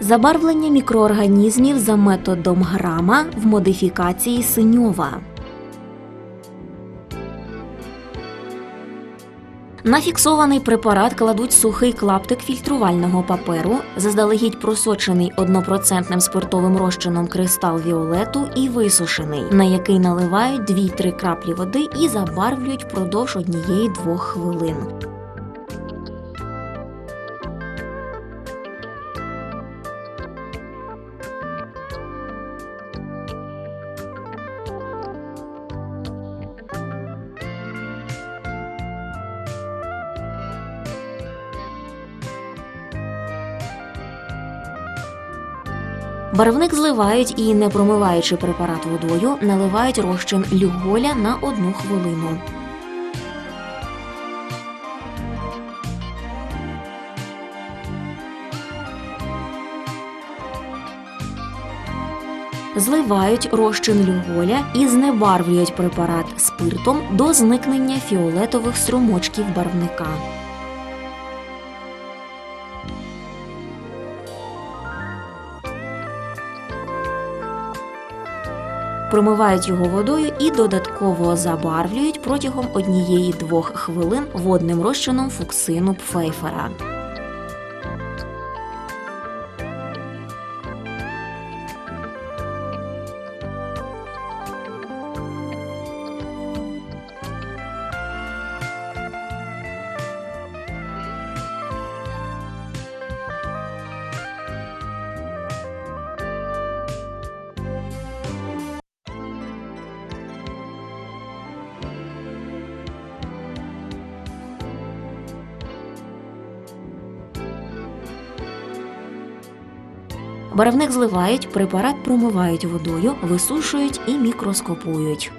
Забарвлення мікроорганізмів за методом грама в модифікації синьова. На фіксований препарат кладуть сухий клаптик фільтрувального паперу, заздалегідь просочений однопроцентним спиртовим розчином кристал віолету і висушений, на який наливають 2-3 краплі води і забарвлюють впродовж однієї-двох хвилин. Барвник зливають і, не промиваючи препарат водою, наливають розчин люголя на одну хвилину. Зливають розчин люголя і знебарвлюють препарат спиртом до зникнення фіолетових струмочків барвника. Промивають його водою і додатково забарвлюють протягом однієї-двох хвилин водним розчином фуксину пфейфера. Барвник зливають, препарат промивають водою, висушують і мікроскопують.